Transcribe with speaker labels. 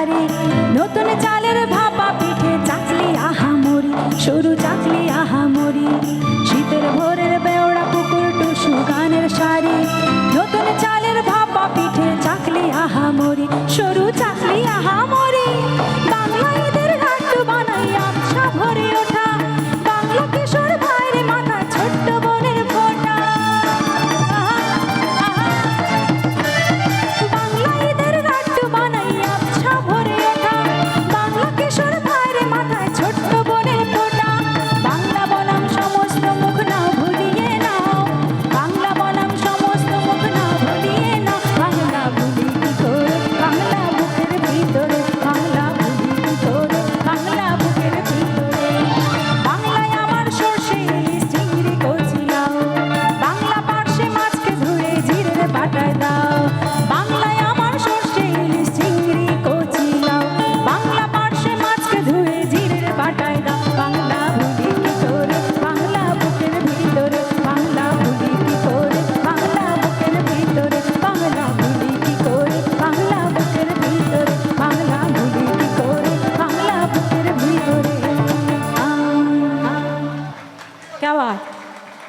Speaker 1: শাড়ি নতুন চালের পিঠে